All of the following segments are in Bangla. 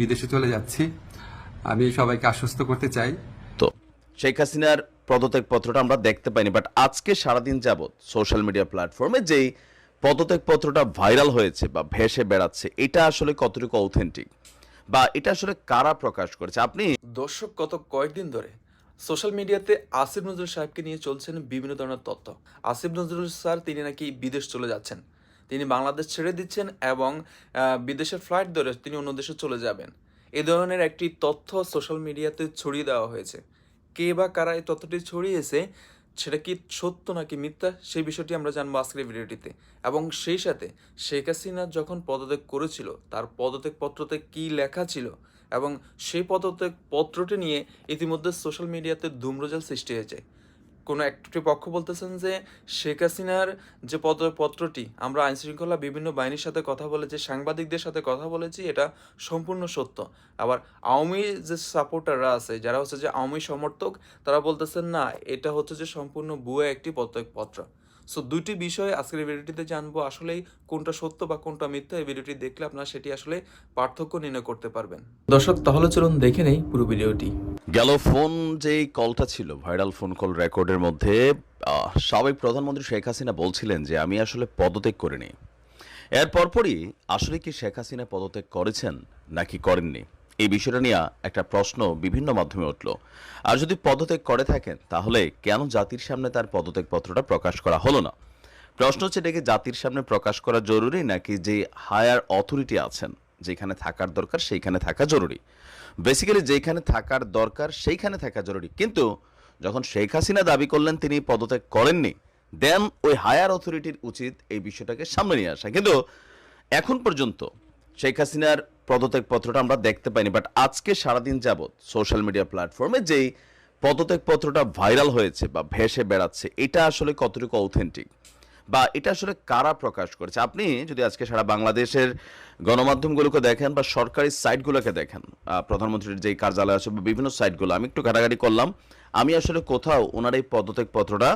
বিদেশে চলে যাচ্ছি। আমি সবাইকে আশ্বস্ত করতে চাই। তো শেখ হাসিনার পদত্যাগ পত্রটা আমরা দেখতে পাইনি বাট আজকে সারাদিন যাবৎ সোশ্যাল মিডিয়া প্ল্যাটফর্মে যেই পদত্যাগ পত্রটা ভাইরাল হয়েছে বা ভেসে বেড়াচ্ছে এটা আসলে কতটুকু অথেন্টিক বা এটা আসলে কারা প্রকাশ করেছে? আপনি দর্শক গত কয়েকদিন ধরে সোশ্যাল মিডিয়াতে আসিফ নজরুল সাহেবকে নিয়ে চলছেন বিভিন্ন ধরনের তথ্য। আসিফ নজরুল স্যার তিনি নাকি বিদেশ চলে যাচ্ছেন। তিনি বাংলাদেশ ছেড়ে দিচ্ছেন এবং বিদেশের ফ্লাইট ধরে তিনি অন্য দেশে চলে যাবেন। এ ধরনের একটি তথ্য সোশ্যাল মিডিয়াতে ছড়িয়ে দেওয়া হয়েছে। কে বা কারা এই তথ্যটি ছড়িয়েছে, সেটা কি সত্য নাকি মিথ্যা, সেই বিষয়টি আমরা জানব আজকের ভিডিওটিতে। এবং সেই সাথে শেখ হাসিনা যখন পদত্যাগ করেছিল, তার পদত্যাগ পত্রতে কি লেখা ছিল এবং সেই পদত্যাগ পত্রটি নিয়ে ইতিমধ্যে সোশ্যাল মিডিয়াতে ধূম্রজাল সৃষ্টি হয়েছে। কোনো একটি পক্ষ বলতেছেন যে শেখ হাসিনার যে পদপত্রটি আমরা আইনশৃঙ্খলা বিভিন্ন বাহিনীর সাথে কথা বলেছি, সাংবাদিকদের সাথে কথা বলেছি, এটা সম্পূর্ণ সত্য। আবার আওয়ামী যে সাপোর্টাররা আছে, যারা হচ্ছে যে আওয়ামী সমর্থক, তারা বলতেছেন না, এটা হচ্ছে যে সম্পূর্ণ ভুয়া একটি পত্র সো দুটি বিষয় আজকের ভিডিওটিতে জানব, আসলেই কোনটা সত্য বা কোনটা মিথ্যা, এই ভিডিওটি দেখলে আপনারা সেটি আসলে পার্থক্য নির্ণয় করতে পারবেন। দর্শক, তাহলে চলুন দেখে নেই পুরো ভিডিওটি। গেল ফোন যেই কলটা ছিল ভাইরাল ফোন কল রেকর্ডের মধ্যে সাবেক প্রধানমন্ত্রী শেখ হাসিনা বলছিলেন যে, আমি আসলে পদত্যাগ করিনি। এর পরপরই আসলে কি শেখ হাসিনা পদত্যাগ করেছেন নাকি করেননি? এই বিষয়টা নিয়ে একটা প্রশ্ন বিভিন্ন মাধ্যমে উঠল। আর যদি পদত্যাগ করে থাকেন, তাহলে কেন জাতির সামনে তার পদত্যাগ পত্রটা প্রকাশ করা হলো না? প্রশ্ন হচ্ছে এটাকে জাতির সামনে প্রকাশ করা জরুরি, নাকি যে হায়ার অথরিটি আছেন, যেখানে থাকার দরকার, সেইখানে থাকা জরুরি? বেসিক্যালি যেখানে থাকার দরকার, সেইখানে থাকা জরুরি। কিন্তু যখন শেখ হাসিনা দাবি করলেন তিনি পদত্যাগ করেননি দেন ওই হায়ার অথরিটির উচিত এই বিষয়টাকে সামনে নিয়ে আসা। কিন্তু এখন পর্যন্ত শেখ হাসিনার পদত্যাগ পত্রটা আমরা দেখতে পাইনি বাট আজকে সারাদিন যাবৎ সোশ্যাল মিডিয়া প্ল্যাটফর্মে যেই পদত্যাগ পত্রটা ভাইরাল হয়েছে বা ভেসে বেড়াচ্ছে, এটা আসলে কতটুকু অথেন্টিক বা এটা আসলে কারা প্রকাশ করেছে? আপনি যদি আজকে সারা বাংলাদেশের গণমাধ্যমগুলোকে দেখেন বা সরকারি সাইটগুলোকে দেখেন প্রধানমন্ত্রীর যেই কার্যালয় আছে বা বিভিন্ন সাইটগুলো, আমি একটু ঘাটাঘাটি করলাম। আমি আসলে কোথাও ওনার এই পদত্যাগ পত্রটা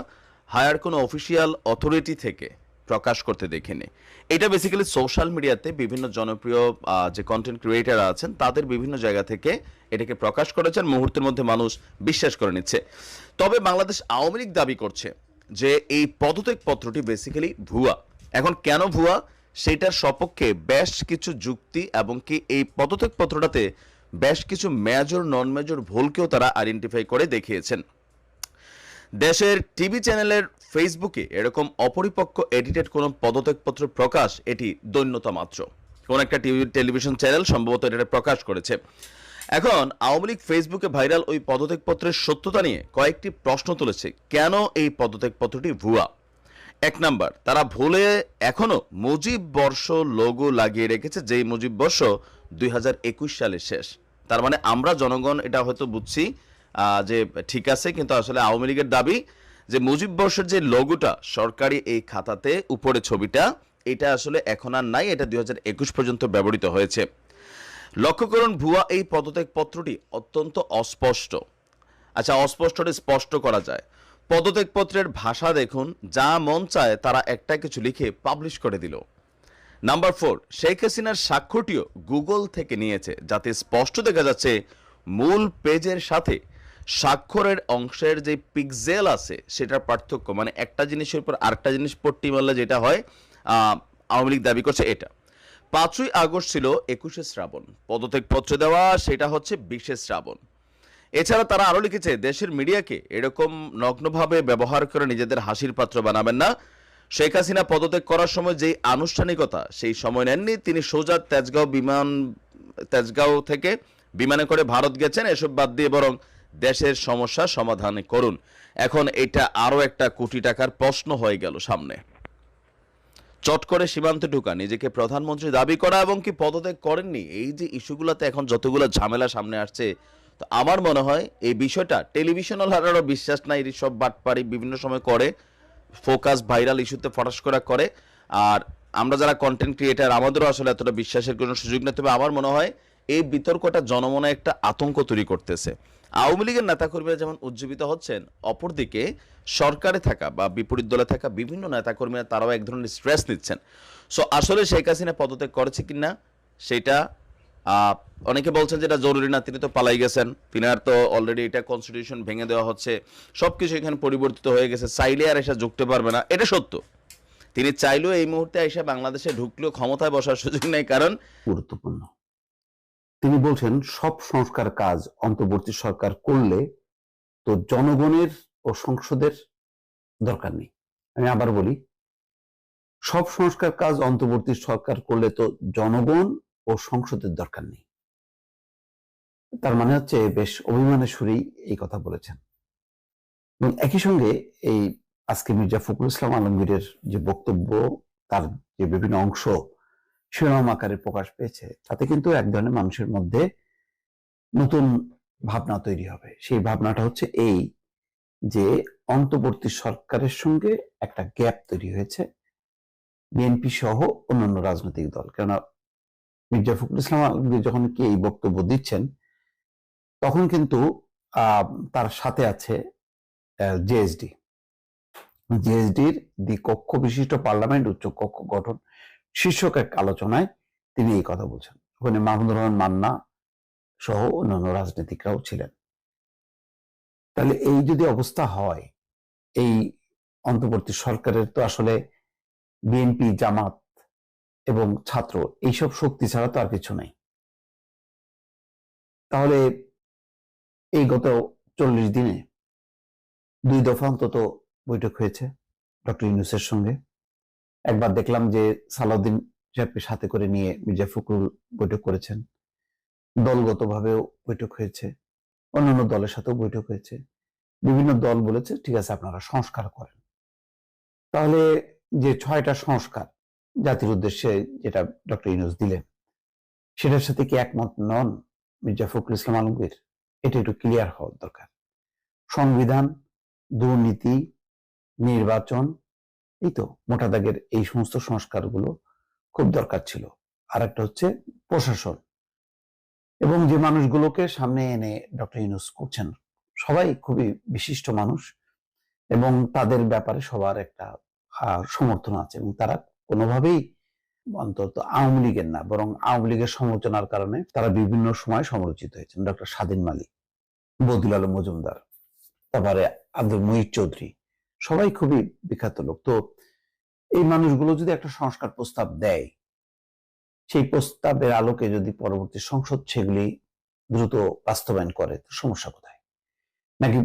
হায়ার কোনো অফিসিয়াল অথরিটি থেকে প্রকাশ করতে দেখিনি। এটা বেসিক্যালি সোশ্যাল মিডিয়াতে বিভিন্ন জনপ্রিয় যে কন্টেন্ট ক্রিয়েটার আছেন, তাদের বিভিন্ন জায়গা থেকে এটাকে প্রকাশ করেছেন। মুহূর্তের মধ্যে মানুষ বিশ্বাস করে নিচ্ছে। তবে বাংলাদেশ আওয়ামী লীগ দাবি করছে যে এই পদত্যাগ পত্রটি বেসিক্যালি ভুয়া। এখন কেন ভুয়া? সেটার সপক্ষে বেশ কিছু যুক্তি এবং কি এই পদত্যাগ পত্রটাতে বেশ কিছু মেজর নন মেজর ভুলকেও তারা আইডেন্টিফাই করে দেখিয়েছেন। দেশের টিভি চ্যানেলের ফেসবুকে এরকম অপরিপক্ক এডিটেড কোনো পদত্যাগপত্র প্রকাশ এটি দৈন্যতা মাত্র। কোন একটা টিভি টেলিভিশন চ্যানেল সম্ভবত এটা প্রকাশ করেছে। এখন আওয়ামী লীগ ফেসবুকে ভাইরাল ওই পদত্যাগপত্রের সত্যতা নিয়ে কয়েকটি প্রশ্ন তুলেছে, কেন এই পদত্যাগপত্রটি ভুয়া? এক নাম্বার, তারা ভুলে এখনও মুজিব বর্ষ লোগো লাগিয়ে রেখেছে, যেই মুজিব বর্ষ দুই সালে শেষ। তার মানে আমরা জনগণ এটা হয়তো বুঝছি যে ঠিক আছে, কিন্তু আসলে আওয়ামী লীগের দাবি যে মুজিব বর্ষের যে লোগোটা সরকারি এই খাতাতে উপরে ছবিটা, এটা আসলে এখন আর নাই, এটা দুই হাজার একুশ পর্যন্ত ব্যবহৃত হয়েছে। লক্ষ্য করুন, ভুয়া এই পদত্যাগ পত্রটি অত্যন্ত অস্পষ্ট। আচ্ছা অস্পষ্টটা স্পষ্ট করা যায়। পদত্যাগপত্রের ভাষা দেখুন, যা মন চায় তারা একটা কিছু লিখে পাবলিশ করে দিল। নাম্বার ফোর শেখ হাসিনার স্বাক্ষরটিও গুগল থেকে নিয়েছে, যাতে স্পষ্ট দেখা যাচ্ছে মূল পেজের সাথে স্বাক্ষরের অংশের যে পিক্সেল আছে, সেটার পার্থক্য। মানে একটা জিনিসের উপর আরেকটা জিনিস পট্টি মারলে যেটা হয় আওয়ামী লীগ দাবি করছে এটা। পাঁচই আগস্ট ছিল একুশে শ্রাবণ। পদত্যাগ পত্র দেওয়া, সেটা হচ্ছে বিশে শ্রাবণ। এছাড়া তারা আরও লিখেছে, দেশের মিডিয়াকে এরকম নগ্নভাবে ব্যবহার করে নিজেদের হাসির পাত্র বানাবেন না। শেখ হাসিনা পদত্যাগ করার সময় যেই আনুষ্ঠানিকতা, সেই সময় নেননি। তিনি সোজা তেজগাঁও বিমান, তেজগাঁও থেকে বিমানে করে ভারত গেছেন। এসব বাদ দিয়ে বরং দেশের সমস্যা সমাধান করুন। এখন এটা আরও একটা কোটি টাকার প্রশ্ন হয়ে গেল সামনে। চট করে সীমান্তে ঢুকা, নিজেকে প্রধানমন্ত্রী দাবি করা এবং কি পদত্যাগ করেননি? এই যে ইস্যুগুলোতে এখন যতগুলো ঝামেলা সামনে আসছে, তো আমার মনে হয় এই বিষয়টা টেলিভিশন হারারও বিশ্বাস নাই সব বাটপাড়ি বিভিন্ন সময় করে, ফোকাস ভাইরাল ইস্যুতে ফটাস করা করে। আর আমরা যারা কন্টেন্ট ক্রিয়েটার আমাদেরও আসলে এতটা বিশ্বাসের কোনো সুযোগ নেই। তবে আমার মনে হয় এই বিতর্কটা জনমনে একটা আতঙ্ক তৈরি করতেছে। আওয়ামী লীগের নেতাকর্মীরা যেমন উজ্জীবিত হচ্ছেন, অপরদিকে সরকারে থাকা বা বিপরীত দলে থাকা বিভিন্ন নেতাকর্মীরা তারাও এক ধরনের স্ট্রেস নিচ্ছেন। সো আসলে শেখ হাসিনা পদত্যাগ করেছে কিনা, সেটা অনেকে বলছেন যে এটা জরুরি না, তিনি তো পালাই গেছেন। তিনার তো অলরেডি এটা কনস্টিটিউশন ভেঙে দেওয়া হচ্ছে। সবকিছু এখানে পরিবর্তিত হয়ে গেছে, চাইলে আর এসে ঢুকতে পারবে না। এটা সত্য। তিনি চাইলেও এই মুহূর্তে এসে বাংলাদেশে ঢুকলেও ক্ষমতায় বসার সুযোগ নেই, কারণ গুরুত্বপূর্ণ। তিনি বলছেন, সব সংস্কার কাজ অন্তর্বর্তী সরকার করলে তো জনগণের ও সংসদের দরকার নেই। আমি আবার বলি, সব সংস্কার কাজ অন্তর্বর্তী সরকার করলে তো জনগণ ও সংসদের দরকার নেই। তার মানে হচ্ছে, বেশ অভিমানের সুরেই এই কথা বলেছেন। এবং একই সঙ্গে এই আজকে মির্জা ফখরুল ইসলাম আলমগীরের যে বক্তব্য, তার যে বিভিন্ন অংশ শিরোনাম আকারে প্রকাশ পেয়েছে, তাতে কিন্তু এক ধরনের মানুষের মধ্যে নতুন ভাবনা তৈরি হবে। সেই ভাবনাটা হচ্ছে এই যে, অন্তর্বর্তী সরকারের সঙ্গে একটা গ্যাপ তৈরি হয়েছে বিএনপি সহ অন্যান্য রাজনৈতিক দল। কেননা মির্জা ফখরুল ইসলাম আলমগীর যখন কি এই বক্তব্য দিচ্ছেন, তখন কিন্তু তার সাথে আছে জেএসডি জেএসডির দ্বিকক্ষ বিশিষ্ট পার্লামেন্ট উচ্চ কক্ষ গঠন শীর্ষক এক আলোচনায় তিনি এই কথা বলছেন। ওখানে মাহমুদুর রহমান মান্না সহ অন্যান্য রাজনীতিকরাও ছিলেন। তাহলে এই যদি অবস্থা হয়, এই অন্তর্বর্তী সরকারের তো আসলে বিএনপি, জামাত এবং ছাত্র এইসব শক্তি ছাড়া তো আর কিছু নেই। তাহলে এই গত চল্লিশ দিনে দুই দফা অন্তত বৈঠক হয়েছে ডক্টর ইউনুসের সঙ্গে। একবার দেখলাম যে সালাউদ্দিন সাহেবকে সাথে করে নিয়ে মির্জা ফখরুল বৈঠক করেছেন। দলগতভাবেও বৈঠক হয়েছে। অন্যান্য দলের সাথেও বৈঠক হয়েছে। বিভিন্ন দল বলেছে, ঠিক আছে, আপনারা সংস্কার করেন। তাহলে যে ছয়টা সংস্কার জাতির উদ্দেশ্যে যেটা ডক্টর ইউনুস দিলেন, সেটার সাথে কি একমত নন মির্জা ফখরুল ইসলাম আলমগীর? এটা একটু ক্লিয়ার হওয়ার দরকার। সংবিধান, দুর্নীতি, নির্বাচন এই তো মোটা দাগের এই সমস্ত সংস্কারগুলো খুব দরকার ছিল। আর একটা হচ্ছে প্রশাসন। এবং যে মানুষগুলোকে সামনে এনে ডক্টর ইউনুস করছেন, সবাই খুবই বিশিষ্ট মানুষ এবং তাদের ব্যাপারে সবার একটা সমর্থন আছে এবং তারা কোনোভাবেই অন্তত আওয়ামী লীগের না, বরং আওয়ামী লীগের সমালোচনার কারণে তারা বিভিন্ন সময় সমালোচিত হয়েছেন। ডক্টর স্বাধীন মালিক বদিল আলম মজুমদার, তারপরে আব্দুল মুহিত চৌধুরী সবাই খুবই বিখ্যাত লোক। তো এই মানুষগুলো যদি একটা সংস্কার প্রস্তাব দেয়, সেই প্রস্তাবের আলোকে যদি পরবর্তী সংসদ সেগুলি দ্রুত বাস্তবায়ন করে সমস্যা কোথায়? নাকি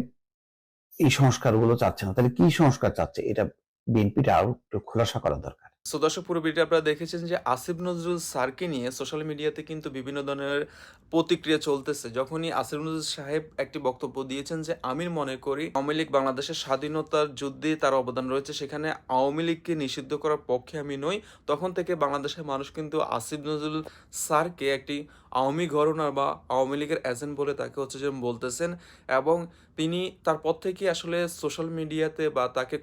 এই সংস্কারগুলো চাচ্ছে না? তাহলে কি সংস্কার চাচ্ছে? এটা বিএনপিটা আরও একটু খোলাসা করা দরকার। সো দর্শক, পুরো ভিডিও আপনারা দেখেছেন যে আসিফ নজরুল স্যারকে নিয়ে সোশ্যাল মিডিয়াতে কিন্তু বিভিন্ন ধরনের প্রতিক্রিয়া চলতেছে। যখনই আসিফ নজরুল সাহেব একটি বক্তব্য দিয়েছেন যে আমি মনে করি আওয়ামী লীগ বাংলাদেশের স্বাধীনতার যুদ্ধে তার অবদান রয়েছে, সেখানে আওয়ামী লীগকে নিষিদ্ধ করার পক্ষে আমি নই। তখন থেকে বাংলাদেশের মানুষ কিন্তু আসিফ নজরুল স্যারকে একটি আওয়ামী ঘরনা বা আওয়ামী লীগের এজেন্ট বলে তাকে হচ্ছে যে বলতেছেন এবং তিনি তারপর থেকে আসলে সোশ্যাল মিডিয়াতে বা তাকে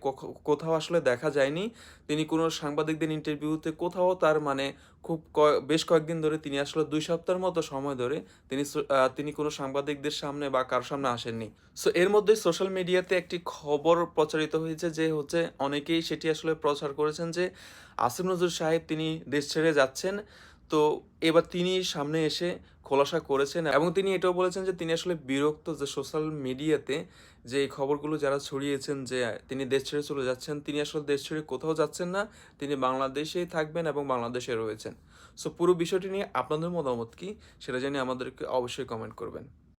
কোথাও আসলে দেখা যায়নি। তিনি কোনো সাংবাদিকদের ইন্টারভিউতে কোথাও তার মানে খুব বেশ কয়েকদিন ধরে তিনি আসলে দুই সপ্তাহের মতো সময় ধরে তিনি তিনি কোনো সাংবাদিকদের সামনে বা কারোর সামনে আসেননি। সো এর মধ্যে সোশ্যাল মিডিয়াতে একটি খবর প্রচারিত হয়েছে যে হচ্ছে অনেকেই সেটি আসলে প্রচার করেছেন যে আসিফ নজরুল সাহেব তিনি দেশ ছেড়ে যাচ্ছেন। তো এবার তিনি সামনে এসে খোলাসা করেছেন এবং তিনি এটাও বলেছেন যে তিনি আসলে বিরক্ত যে সোশ্যাল মিডিয়াতে যে এই খবরগুলো যারা ছড়িয়েছেন যে তিনি দেশ ছেড়ে চলে যাচ্ছেন, তিনি আসলে দেশ ছেড়ে কোথাও যাচ্ছেন না, তিনি বাংলাদেশেই থাকবেন এবং বাংলাদেশে রয়েছেন। সো পুরো বিষয়টি নিয়ে আপনাদের মতামত কি? সেটা জানিয়ে আমাদেরকে অবশ্যই কমেন্ট করবেন।